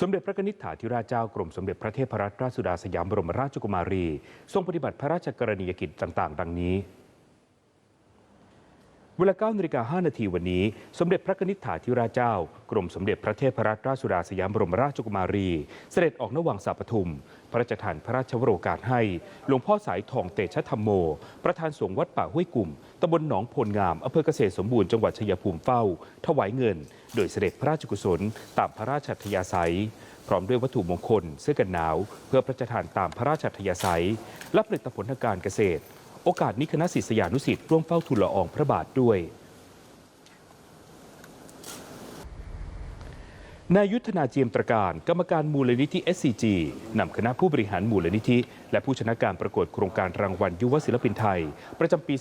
สมเด็จพระนิษฐาธิราชเจ้ากรมสมเด็จพระเทพรัตนราชสุดาสยามบรมราชกุมารี ทรงปฏิบัติพระราชกรณียกิจต่างๆ ดังนี้ เวลา9นาฬิกา5นาทีวันนี้ สมเด็จพระนิษฐาธิราชเจ้า กรมสมเด็จพระเทพรัตนราชสุดาสยามบรมราชกุมารี เสด็จออกนวังสาปทุม พระราชทานพระราชวโรกาสให้หลวงพ่อสายทองเตชะธรรมโม ประธานสงฆ์วัดป่าห้วยกลุ่มตำบลหนองโพลงามอำเภอเกษตรสมบูรณ์จังหวัดชัยภูมิเฝ้า ถวายเงิน โดยเสด็จพระราชกุศล ตามพระราชอัธยาศัย พร้อมด้วยวัตถุมงคล เสื้อกันหนาว เพื่อพระราชทานตามพระราชอัธยาศัย และผลิตผลทางการเกษตร โอกาสนี้คณะศิษยานุศิษย์ร่วมเฝ้าทูลละอองพระบาทด้วย นายยุทธนาเจียมตรการ กรรมการมูลนิธิ SCG นำคณะผู้บริหารมูลนิธิ และผู้ชนะการประกวดโครงการรางวัลยุวศิลปินไทย ประจำปี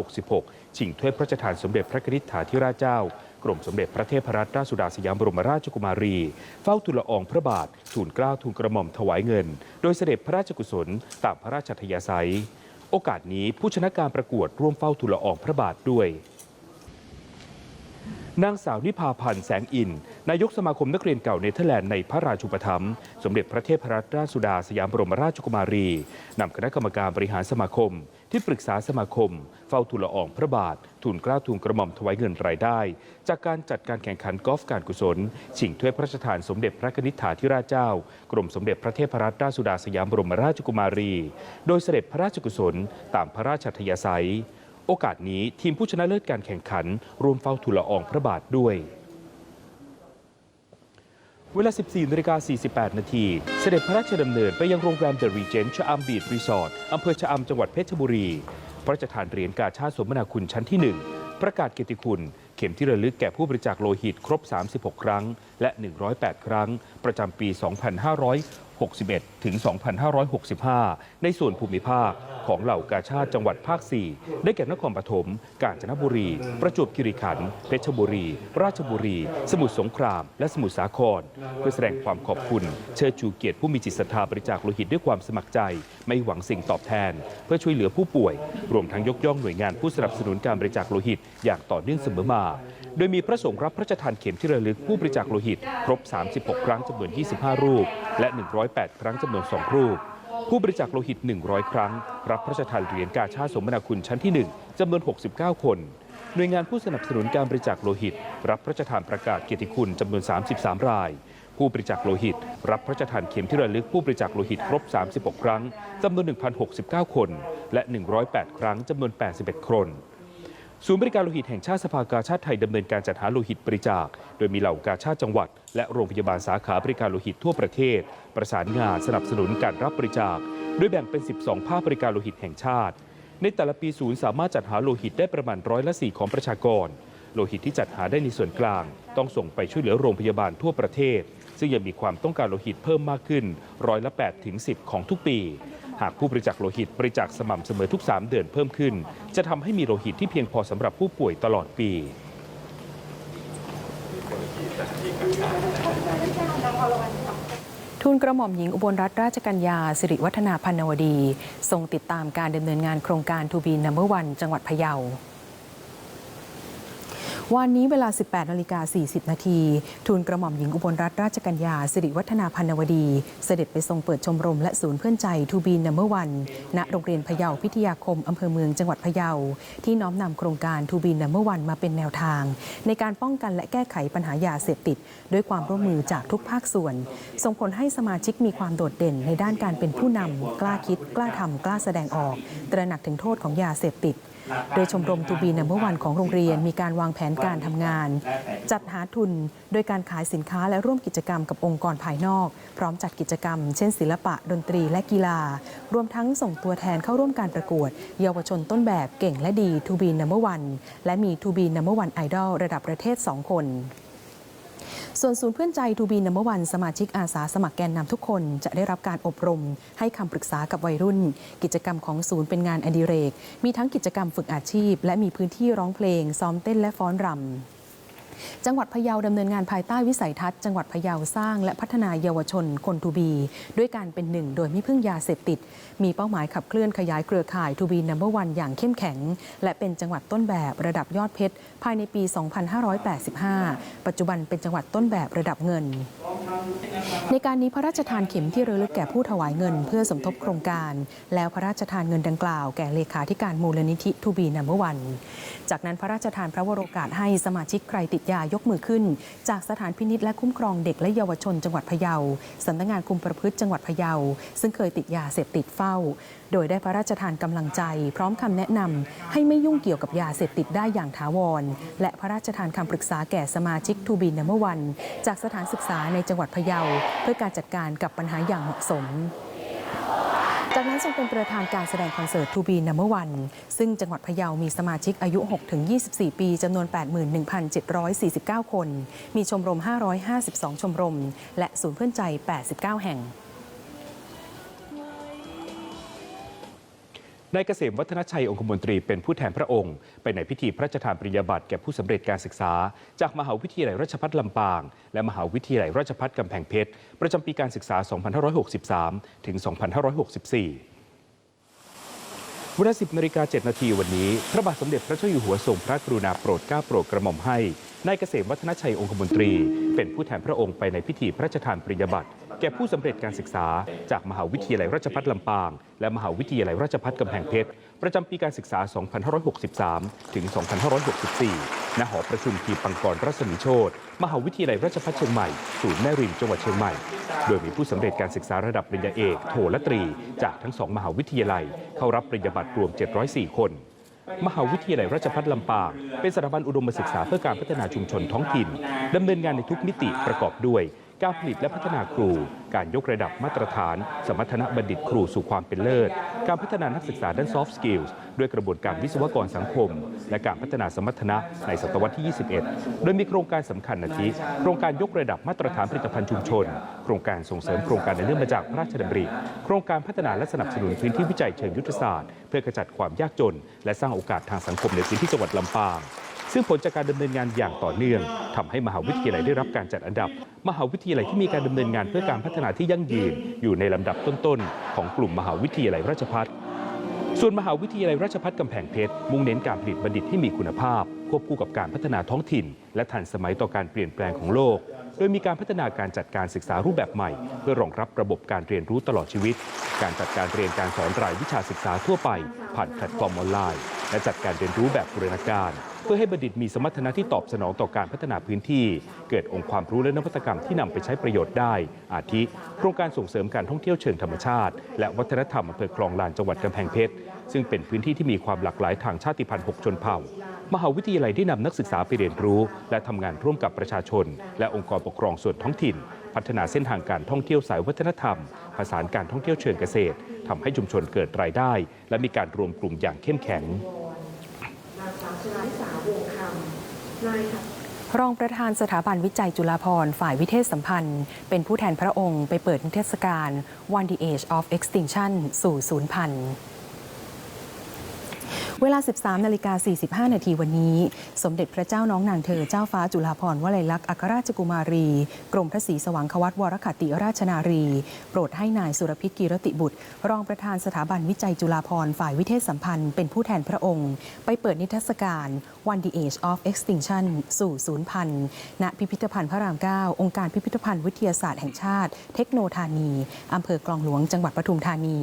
2566 ชิงถ้วยพระราชทานสมเด็จพระนิษฐาธิราชเจ้ากรมสมเด็จพระเทพรัตนราชสุดาสยามบรมราชกุมารี เฝ้าทูลละอองพระบาท ทูลเกล้าทูลกระหม่อมถวายเงิน โดยเสด็จพระราชกุศลตามพระราชอัธยาศัย โอกาสนี้ผู้ชนะการประกวดร่วมเฝ้าทูลละอองพระบาทด้วย นางสาวนิพาพันธ์แสงอิน นายกสมาคมนักเรียนเก่าเนเธอร์แลนด์ในพระราชูปถัมภ์สมเด็จพระเทพรัตนราชสุดาสยามบรมราชกุมารีนำคณะกรรมการบริหารสมาคม ที่ปรึกษาสมาคม เฝ้าทูลละอองพระบาททูลเกล้าทูลกระหม่อมถวายเงินรายได้ จากการจัดการแข่งขันกอล์ฟการกุศล ชิงถ้วยพระราชทานสมเด็จพระนิษฐาธิราชเจ้า กรมสมเด็จพระเทพรัตนราชสุดาสยามบรมราชกุมารี โดยเสด็จพระราชกุศลตามพระราชอัธยาศัย โอกาสนี้ทีมผู้ชนะเลิศการแข่งขันร่วมเฝ้าทูลอองพระบาทด้วย เวลา 14นาฬิกา48 นาที เสด็จพระราชดำเนินไปยังโรงแรมเดอะรีเจนต์ชะอำบีดรีสอร์ทอำเภอชะอำจังหวัดเพชรบุรี พระราชทานเหรียญกาชาติสมนาคุณชั้นที่ 1 ประกาศเกียรติคุณ เข็มที่ระลึกแก่ผู้บริจาคโลหิตครบ 36 ครั้ง และ 108 ครั้ง ประจำปี 2561 ถึง 2565 ในส่วนภูมิภาคของเหล่ากาชาติจังหวัดภาค 4 ได้แก่นครปฐม กาญจนบุรี ประจวบคีรีขันธ์ เพชรบุรี ราชบุรี สมุทรสงคราม และสมุทรสาคร เพื่อแสดงความขอบคุณ เชิดชูเกียรติผู้มีจิตศรัทธาบริจาคโลหิตด้วยความสมัครใจ ไม่หวังสิ่งตอบแทน เพื่อช่วยเหลือผู้ป่วย รวมทั้งยกย่องหน่วยงานผู้สนับสนุนการบริจาคโลหิต อย่างต่อเนื่องเสมอมา โดยมีพระสงฆ์รับพระราชทานเข็มที่ระลึกผู้บริจาคโลหิต ครบ 36 ครั้งจำนวน 25 รูป และ 108 ครั้งจำนวน 2 รูป ผู้บริจาคโลหิต 100 ครั้ง รับพระราชทานเหรียญกาชาติสมนาคุณชั้นที่ 1จำนวน 69 คนหน่วยงานผู้สนับสนุนการบริจาคโลหิต รับพระราชทานประกาศเกียรติคุณจำนวน 33 ราย ผู้บริจาคโลหิต รับพระราชทานเข็มที่ระลึกผู้บริจาคโลหิตครบ 36 ครั้งจำนวน 1,069 คน และ 108 ครั้งจำนวน 81 คน ศูนย์บริการโลหิตแห่งชาติสภากาชาติไทยดำเนินการจัดหาโลหิตบริจาค โดยมีเหล่ากาชาติจังหวัด และโรงพยาบาลสาขาบริการโลหิตทั่วประเทศ ประสานงานสนับสนุนการรับบริจาค โดยแบ่งเป็น 12 ภาคบริการโลหิตแห่งชาติ ในแต่ละปีศูนย์สามารถจัดหาโลหิตได้ประมาณร้อยละ4ของประชากร โลหิตที่จัดหาได้ในส่วนกลาง ต้องส่งไปช่วยเหลือโรงพยาบาลทั่วประเทศ ซึ่งยังมีความต้องการโลหิตเพิ่มมากขึ้นร้อยละ8ถึง10 ของทุกปี หากผู้บริจาคโลหิตบริจาคสม่ำเสมอทุก 3 เดือนเพิ่มขึ้น จะทำให้มีโลหิตที่เพียงพอสำหรับผู้ป่วยตลอดปีทูลกระหม่อมหญิงอุบลรัตนราชกัญญา สิริวัฒนาพันวดี ทรงติดตามการดำเนินงานโครงการทูบีนัมเบอร์วันจังหวัดพะเยา วันนี้เวลา 18นาฬิกา40 นาทีทูลกระหม่อมหญิงอุบลรัตนราชกัญญาสิริวัฒนาพันวดี เสด็จไปทรงเปิดชมรมและศูนย์เพื่อนใจทูบีนัมเบอร์วันณโรงเรียนพะเยาพิทยาคมอำเภอเมืองจังหวัดพะเยา ที่น้อมนำโครงการทูบีนัมเบอร์วันมาเป็นแนวทาง ในการป้องกันและแก้ไขปัญหายาเสพติด ด้วยความร่วมมือจากทุกภาคส่วน ส่งผลให้สมาชิกมีความโดดเด่นในด้านการเป็นผู้นำกล้าคิด กล้าทำกล้าแสดงออก ตระหนักถึงโทษของยาเสพติด โดยชมรมทูบีนัมเบอร์วันของโรงเรียนมีการวางแผนการทำงาน จัดหาทุนโดยการขายสินค้าและร่วมกิจกรรมกับองค์กรภายนอก พร้อมจัดกิจกรรม เช่นศิลปะ ดนตรีและกีฬา รวมทั้งส่งตัวแทนเข้าร่วมการประกวด เยาวชนต้นแบบเก่งและดีทูบีนัมเบอร์วันและมีทูบีนัมเบอร์วันไอดอลระดับประเทศ 2 คน ส่วนศูนย์เพื่อนใจทูบีนัมเบอร์วันสมาชิกอาสาสมัครแกนนำทุกคนจะได้รับการอบรม ให้คำปรึกษากับวัยรุ่น กิจกรรมของศูนย์เป็นงานอดิเรก มีทั้งกิจกรรมฝึกอาชีพ และมีพื้นที่ร้องเพลง ซ้อมเต้นและฟ้อนรำ จังหวัดพะเยาดำเนินงานภายใต้วิสัยทัศน์จังหวัดพะเยาสร้าง และพัฒนาเยาวชนคนทูบี ด้วยการเป็นหนึ่งโดยไม่พึ่งยาเสพติด มีเป้าหมายขับเคลื่อนขยายเครือข่ายทูบีนัมเบอร์วันอย่างเข้มแข็ง และเป็นจังหวัดต้นแบบระดับยอดเพชร ภายในปี 2585 ปัจจุบันเป็นจังหวัดต้นแบบระดับเงิน ในการนี้พระราชทานเข็มที่ระลึกแก่ผู้ถวายเงิน เพื่อสมทบโครงการ แล้วพระราชทานเงินดังกล่าวแก่เลขาธิการมูลนิธิทูบีนัมเบอร์วัน จากนั้นพระราชทานพระวโรกาสให้สมาชิกใครติดยายกมือขึ้น จากสถานพินิษและคุ้มครองเด็กและเยาวชนจังหวัดพะเยาสำนักงานคุมประพฤติจังหวัดพะเยา ซึ่งเคยติดยาเสพติดเฝ้า โดยได้พระราชทานกำลังใจ พร้อมคำแนะนำให้ไม่ยุ่งเกี่ยวกับยาเสพติดได้อย่างถาวร และพระราชทานคำปรึกษาแก่สมาชิกทูบีนัมเบอร์วันจากสถานศึกษาในจังหวัดพะเยา เพื่อการจัดการกับปัญหาอย่างเหมาะสม จากนั้นทรงเป็นประธานการแสดงคอนเสิร์ตทูบีนัมเบอร์วันซึ่งจังหวัดพะเยามีสมาชิกอายุ 6-24 ปีจำนวน 81,749 คน มีชมรม 552 ชมรม และศูนย์เพื่อนใจ 89 แห่ง นายเกษมวัฒนชัยองคมนตรีเป็นผู้แทนพระองค์ ไปในพิธีพระราชทานปริญญาบัตรแก่ผู้สำเร็จการศึกษา จากมหาวิทยาลัยราชภัฏลำปาง และมหาวิทยาลัยราชภัฏกำแพงเพชร ประจำปีการศึกษา 2563 ถึง 2564เวลา10นาฬิกา7นาทีวันนี้ พระบาทสมเด็จพระเจ้าอยู่หัวทรงพระกรุณาโปรดเกล้าโปรดกระหม่อมให้นายเกษมวัฒนชัยองคมนตรี เป็นผู้แทนพระองค์ไปในพิธีพระราชทานปริญญาบัตร แก่ผู้สำเร็จการศึกษา จากมหาวิทยาลัยราชภัฏลำปาง และมหาวิทยาลัยราชภัฏกำแพงเพชร ประจำปีการศึกษา 2563 ถึง 2564 ณ หอประชุมทีปังกรรัศมีโชตมหาวิทยาลัยราชภัฏเชียงใหม่ ศูนย์แม่ริมจังหวัดเชียงใหม่ โดยมีผู้สำเร็จการศึกษาระดับปริญญาเอก โทและตรี จากทั้งสองมหาวิทยาลัย เข้ารับปริญญาบัตรรวม 704 คนมหาวิทยาลัยราชภัฏลำปาง เป็นสถาบันอุดมศึกษาเพื่อการพัฒนาชุมชนท้องถิ่นดำเนินงานในทุกมิติประกอบด้วย การผลิตและพัฒนาครู การยกระดับมาตรฐาน สมรรถนะบัณฑิตครูสู่ความเป็นเลิศ การพัฒนานักศึกษาด้าน soft skills ด้วยกระบวนการวิศวกรสังคม และการพัฒนาสมรรถนะในศตวรรษที่ 21 โดยมีโครงการสำคัญอาทิโครงการยกระดับมาตรฐานผลิตภัณฑ์ชุมชน โครงการส่งเสริมโครงการในเรื่องมาจากพระราชดำริ โครงการพัฒนาและสนับสนุนพื้นที่วิจัยเชิงยุทธศาสตร์ เพื่อขจัดความยากจน และสร้างโอกาสทางสังคมในพื้นที่จังหวัดลำปาง ซึ่งผลจากการดำเนินงานอย่างต่อเนื่องทำให้มหาวิทยาลัยได้รับการจัดอันดับ มหาวิทยาลัยที่มีการดำเนินงานเพื่อการพัฒนาที่ยั่งยืน อยู่ในลำดับต้นๆ ของกลุ่มมหาวิทยาลัยราชภัฏส่วนมหาวิทยาลัยราชภัฏกำแพงเพชรมุ่งเน้นการผลิตบัณฑิตที่มีคุณภาพ ควบคู่กับการพัฒนาท้องถิ่น และทันสมัยต่อการเปลี่ยนแปลงของโลก โดยมีการพัฒนาการจัดการศึกษารูปแบบใหม่ เพื่อรองรับระบบการเรียนรู้ตลอดชีวิต การจัดการเรียนการสอนรายวิชาศึกษาทั่วไป ผ่านแพลตฟอร์มออนไลน์ และจัดการเรียนรู้แบบบูรณาการ พื่อให้บัณฑิตมีสมรรถนะที่ตอบสนองต่อการพัฒนาพื้นที่ เกิดองค์ความรู้และนวัตกรรมที่นำไปใช้ประโยชน์ได้ อาทิ โครงการส่งเสริมการท่องเที่ยวเชิงธรรมชาติ และวัฒนธรรมอำเภอคลองลานจังหวัดกำแพงเพชรซึ่งเป็นพื้นที่ที่มีความหลากหลายทางชาติพันธุ์6ชนเผ่า มหาวิทยาลัยได้นำนักศึกษาไปเรียนรู้ และทำงานร่วมกับประชาชน และองค์กรปกครองส่วนท้องถิ่น พัฒนาเส้นทางการท่องเที่ยวสายวัฒนธรรมผสานการท่องเที่ยวเชิงเกษตรทำให้ชุมชนเกิดรายได้ และมีการรวมกลุ่มอย่างเข้มแข็ง นางสาวชลาลิสาวงคำนายค่ะรองประธานสถาบันวิจัยจุฬาภรณ์ฝ่ายวิเทศสัมพันธ์ เป็นผู้แทนพระองค์ไปเปิดนิทรรศการ One the Age of Extinction สู่ศูนย์พันธุ์ เวลา 13นาฬิกา45 นาทีวันนี้ สมเด็จพระเจ้าน้องนางเธอเจ้าฟ้าจุฬาภรณ์วลัยลักษณ์อัครราชกุมารี กรมพระศรีสว่างควัตวรคติราชนารี โปรดให้นายสุรพิษกีรติบุตร รองประธานสถาบันวิจัยจุฬาภรณ์ฝ่ายวิเทศสัมพันธ์เป็นผู้แทนพระองค์ ไปเปิดนิทรรศการ One the Age of Extinction สู่ศูนย์พันธุ์ณพิพิธภัณฑ์พระราม 9 องค์การพิพิธภัณฑ์วิทยาศาสตร์แห่งชาติ เทคโนธานีอำเภอกลองหลวงจังหวัดปทุมธานี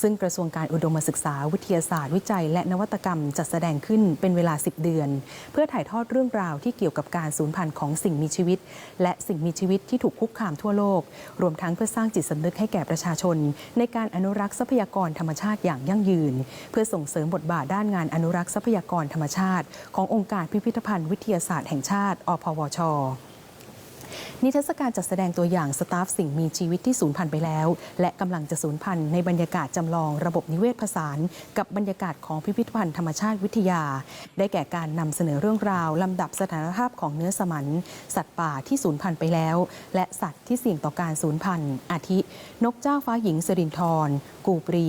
ซึ่งกระทรวงการอุดมศึกษาวิทยาศาสตร์วิจัยและนวัตกรรมจัดแสดงขึ้นเป็นเวลา 10 เดือน เพื่อถ่ายทอดเรื่องราวที่เกี่ยวกับการสูญพันธุ์ของสิ่งมีชีวิต และสิ่งมีชีวิตที่ถูกคุกคามทั่วโลก รวมทั้งเพื่อสร้างจิตสำนึกให้แก่ประชาชน ในการอนุรักษ์ทรัพยากรธรรมชาติอย่างยั่งยืน เพื่อส่งเสริมบทบาทด้านงานอนุรักษ์ทรัพยากรธรรมชาติ ขององค์การพิพิธภัณฑ์วิทยาศาสตร์แห่งชาติ อพวช นิทรรศการจัดแสดงตัวอย่างสตาฟสิ่งมีชีวิตที่สูญพันธุ์ไปแล้ว และกำลังจะสูญพันธุ์ในบรรยากาศจำลองระบบนิเวศผสาน กับบรรยากาศของพิพิธภัณฑ์ธรรมชาติวิทยา ได้แก่การนำเสนอเรื่องราวลำดับสถานภาพของเนื้อสมันสัตว์ป่าที่สูญพันธุ์ไปแล้ว และสัตว์ที่เสี่ยงต่อการสูญพันธุ์อาทิ นกเจ้าฟ้าหญิงสรินทรกูปรี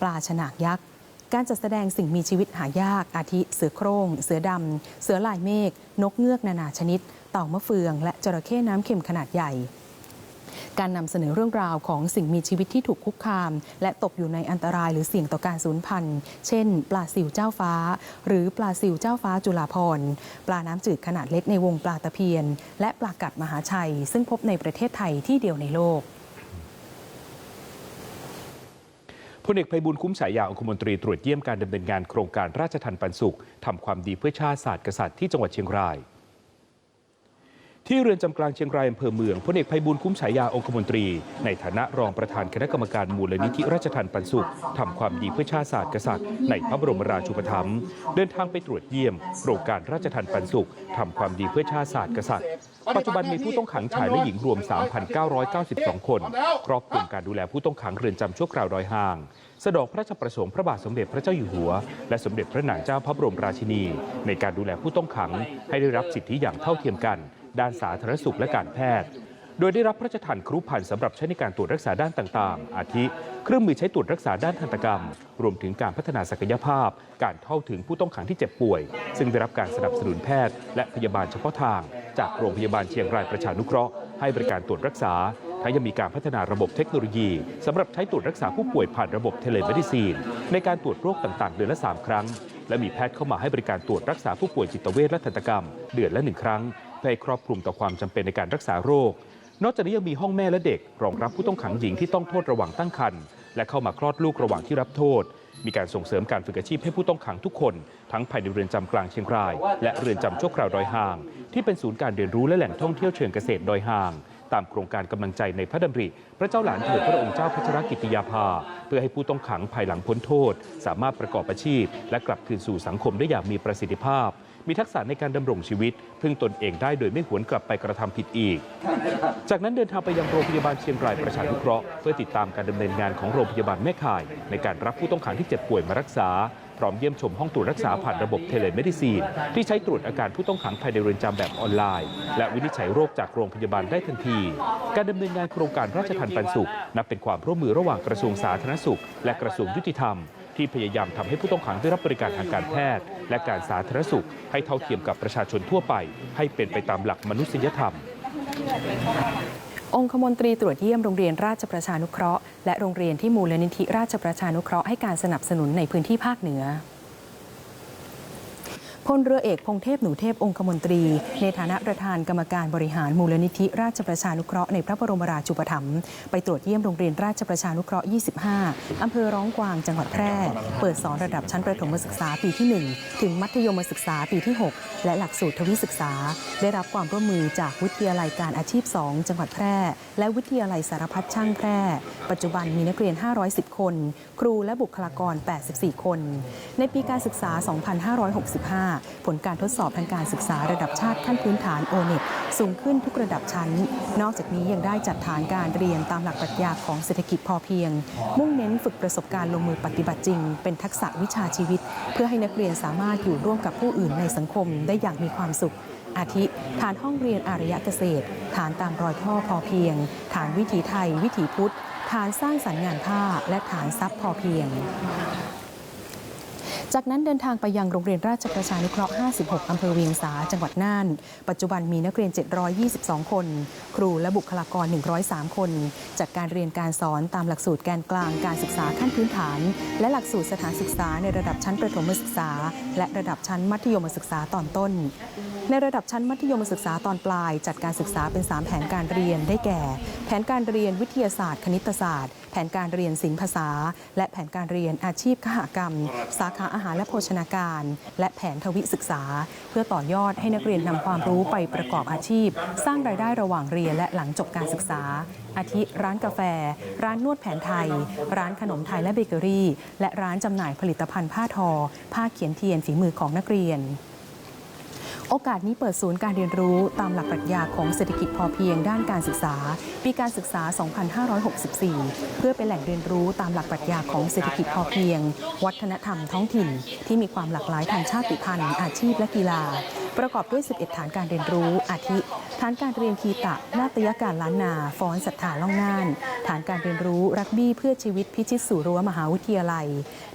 ปลาฉนากยักษ์การจัดแสดงสิ่งมีชีวิตหายากอาทิ เสือโคร่ง เสือดำ เสือลายเมฆ นกเงือกนานาชนิด เต่ามะเฟือง และจระเข้น้ำเค็มขนาดใหญ่การนำเสนอเรื่องราวของสิ่งมีชีวิตที่ถูกคุกคาม และตกอยู่ในอันตรายหรือเสี่ยงต่อการสูญพันธุ์ เช่น ปลาซิวเจ้าฟ้า หรือปลาซิวเจ้าฟ้าจุฬาภรปลาน้ำจืดขนาดเล็กในวงปลาตะเพียน และปลากัดมหาชัย ซึ่งพบในประเทศไทยที่เดียวในโลกพลเอกไพบูลย์คุ้มฉายาองคมนตรีตรวจเยี่ยมการดำเนินงานโครงการราชทันปันสุขทำความดีเพื่อชาติศาสตร์กษัตริย์ที่จังหวัดเชียงราย ที่เรือนจำกลางเชียงรายอำเภอเมืองพลเอกไพบูลคุ้มฉายาองคมนตรี ในฐานะรองประธานคณะกรรมการมูลนิธิราชทันปันสุขทำความดีเพื่อชาติศาสตร์กษัตริย์ในพระบรมราชูปถัมภ์เดินทางไปตรวจเยี่ยมโครงการราชทันปันสุขทำความดีเพื่อชาติศาสตร์กษัตริย์ปัจจุบันมีผู้ต้องขังชายและหญิงรวม 3,992 คน ครอบคลุมการดูแลผู้ต้องขังเรือนจำชั่วคราวดอยห่างสดองพระราชประสงค์พระบาทสมเด็จพระเจ้าอยู่หัว และสมเด็จพระนางเจ้าพระบรมราชินี ในการดูแลผู้ต้องขังให้ได้รับสิทธิอย่างเท่าเทียมกัน ด้านสาธารณสุขและการแพทย์ โดยได้รับพระราชทานครุภัณฑ์สำหรับใช้ในการตรวจรักษาด้านต่างๆ อาทิ เครื่องมือใช้ตรวจรักษาด้านทันตกรรม รวมถึงการพัฒนาศักยภาพ การเข้าถึงผู้ต้องขังที่เจ็บป่วย ซึ่งได้รับการสนับสนุนแพทย์ และพยาบาลเฉพาะทาง จากโรงพยาบาลเชียงรายประชานุเคราะห์ให้บริการตรวจรักษาทั้งยังมีการพัฒนาระบบเทคโนโลยีสำหรับใช้ตรวจรักษาผู้ป่วยผ่านระบบเทเลเมดิซีน ในการตรวจโรคต่างๆ เดือนละ 3 ครั้ง และมีแพทย์เข้ามาให้บริการตรวจรักษาผู้ป่วยจิตเวชและทันตกรรม เดือนละหนึ่งครั้ง เพื่อให้ครอบคลุมต่อความจำเป็นในการรักษาโรค นอกจากนี้ยังมีห้องแม่และเด็ก รองรับผู้ต้องขังหญิงที่ต้องโทษระหว่างตั้งครรภ์และเข้ามาคลอดลูกระหว่างที่รับโทษ มีการส่งเสริมการฝึกอาชีพให้ผู้ต้องขังทุกคน ทั้งภายในเรือนจำกลางเชียงราย และเรือนจำชั่วคราวดอยห่าง ที่เป็นศูนย์การเรียนรู้และแหล่งท่องเที่ยวเชิงเกษตรดอยห่างตามโครงการกำลังใจในพระดำริ พระเจ้าหลานเถิดพระองค์เจ้าพัชรกิติยาภา เพื่อให้ผู้ต้องขังภายหลังพ้นโทษ สามารถประกอบอาชีพ และกลับคืนสู่สังคมได้อย่างมีประสิทธิภาพ มีทักษะในการดำรงชีวิต พึ่งตนเองได้โดยไม่หวนกลับไปกระทำผิดอีก จากนั้นเดินทางไปยังโรงพยาบาลเชียงรายประชานุเคราะห์เพื่อติดตามการดำเนินงานของโรงพยาบาลแม่ข่าย ในการรับผู้ต้องขังที่เจ็บป่วยมารักษา พร้อมเยี่ยมชมห้องตรวจรักษาผ่านระบบเทเลเมดิซีน ที่ใช้ตรวจอาการผู้ต้องขังภายในเรือนจำแบบออนไลน์ และวินิจฉัยโรคจากโรงพยาบาลได้ทันที การดำเนินงานโครงการราชทันปันสุข นับเป็นความร่วมมือระหว่างกระทรวงสาธารณสุข และกระทรวงยุติธรรม ที่พยายามทำให้ผู้ต้องขังได้รับบริการทางการแพทย์ และการสาธารณสุข ให้เท่าเทียมกับประชาชนทั่วไป ให้เป็นไปตามหลักมนุษยธรรม องคมนตรีตรวจเยี่ยมโรงเรียนราชประชานุเคราะห์และโรงเรียนที่มูลนิธิราชประชานุเคราะห์ให้การสนับสนุนในพื้นที่ภาคเหนือ พลเรือเอกพงเทพหนูเทพองคมนตรี ในฐานะประธานกรรมการบริหารมูลนิธิราชประชานุเคราะห์ในพระบรมราชูปถัมภ์ไปตรวจเยี่ยมโรงเรียนราชประชานุเคราะห์ 25 อำเภอร้องกวางจังหวัดแพร่ เปิดสอนระดับชั้นประถมศึกษาปีที่ 1 ถึงมัธยมศึกษาปีที่ 6 และหลักสูตรทวิศึกษา ได้รับความร่วมมือจากวิทยาลัยการอาชีพ 2 จังหวัดแพร่ และวิทยาลัยสารพัดช่างแพร่ ปัจจุบันมีนักเรียน 510 คน ครูและบุคลากร 84 คน ในปีการศึกษา 2565 ผลการทดสอบทางการศึกษาระดับชาติขั้นพื้นฐานโอเน็ตสูงขึ้นทุกระดับชั้น นอกจากนี้ยังได้จัดฐานการเรียนตามหลักปรัชญาของเศรษฐกิจพอเพียง มุ่งเน้นฝึกประสบการณ์ลงมือปฏิบัติจริง เป็นทักษะวิชาชีวิต เพื่อให้นักเรียนสามารถอยู่ร่วมกับผู้อื่นในสังคมได้อย่างมีความสุขอาทิ ฐานห้องเรียนอารยะเกษตร ฐานตามรอยพ่อพอเพียง ฐานวิถีไทย วิถีพุทธ ฐานสร้างสรรค์งานผ้าและฐานทรัพย์พอเพียง จากนั้นเดินทางไปยังโรงเรียนราชประชานุเคราะห์ 56 อำเภอเวียงสา จังหวัดน่าน ปัจจุบันมีนักเรียน 722 คน ครูและบุคลากร 103 คนจัดการเรียนการสอนตามหลักสูตรแกนกลางการศึกษาขั้นพื้นฐาน และหลักสูตรสถานศึกษาในระดับชั้นประถมศึกษา และระดับชั้นมัธยมศึกษาตอนต้น ในระดับชั้นมัธยมศึกษาตอนปลาย จัดการศึกษาเป็น 3 แผนการเรียนได้แก่ แผนการเรียนวิทยาศาสตร์ คณิตศาสตร์ แผนการเรียนศิลปภาษา และแผนการเรียนอาชีพขหกรรม สาขาอาหารและโภชนาการ และแผนทวิศึกษา เพื่อต่อยอดให้นักเรียนนำความรู้ไปประกอบอาชีพ สร้างรายได้ระหว่างเรียนและหลังจบการศึกษา อาทิร้านกาแฟ ร้านนวดแผนไทย ร้านขนมไทยและเบเกอรี่ และร้านจำหน่ายผลิตภัณฑ์ผ้าทอ ผ้าเขียนเทียนฝีมือของนักเรียน โอกาสนี้เปิดศูนย์การเรียนรู้ตามหลักปรัชญาของเศรษฐกิจพอเพียงด้านการศึกษา ปีการศึกษา 2564 เพื่อเป็นแหล่งเรียนรู้ตามหลักปรัชญาของเศรษฐกิจพอเพียง วัฒนธรรมท้องถิ่น ที่มีความหลากหลายทางชาติพันธุ์อาชีพและกีฬาประกอบด้วย 11 ฐานการเรียนรู้ อาทิ ฐานการเรียนคีตะ นาฏยการล้านนาฟ้อนศรัทธาล่องน่าน ฐานการเรียนรู้รักบี้เพื่อชีวิตพิชิตสู่รั้วมหาวิทยาลัย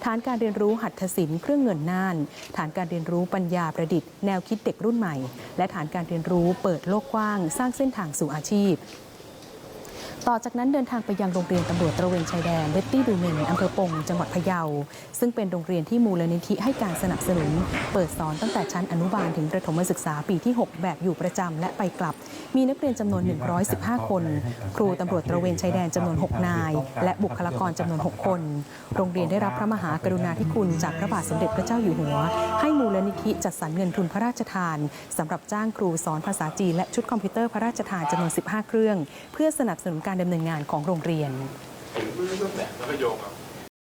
ฐานการเรียนรู้หัตถศิลป์เครื่องเงินน่าน ฐานการเรียนรู้ปัญญาประดิษฐ์ แนวคิดเด็กรุ่นใหม่ และฐานการเรียนรู้เปิดโลกกว้าง สร้างเส้นทางสู่อาชีพ ต่อจากนั้นเดินทางไปยังโรงเรียนตำรวจตระเวนชายแดนเบตตี้ดูเมนอำเภอปงจังหวัดพะเยา ซึ่งเป็นโรงเรียนที่มูลนิธิให้การสนับสนุน เปิดสอนตั้งแต่ชั้นอนุบาลถึงประถมศึกษาปีที่ 6 แบบอยู่ประจำและไปกลับ มีนักเรียนจำนวน 115 คน ครูตำรวจตระเวนชายแดนจำนวน 6 นาย และบุคลากรจำนวน 6 คน โรงเรียนได้รับพระมหากรุณาธิคุณจากพระบาทสมเด็จพระเจ้าอยู่หัว ให้มูลนิธิจัดสรรเงินทุนพระราชทานสำหรับจ้างครูสอนภาษาจีนและชุดคอมพิวเตอร์พระราชทานจำนวน 15 เครื่อง เพื่อสนับสนุนการการดำเนินงานของโรงเรียน ถึงรูปแบบแล้วก็โยงกับ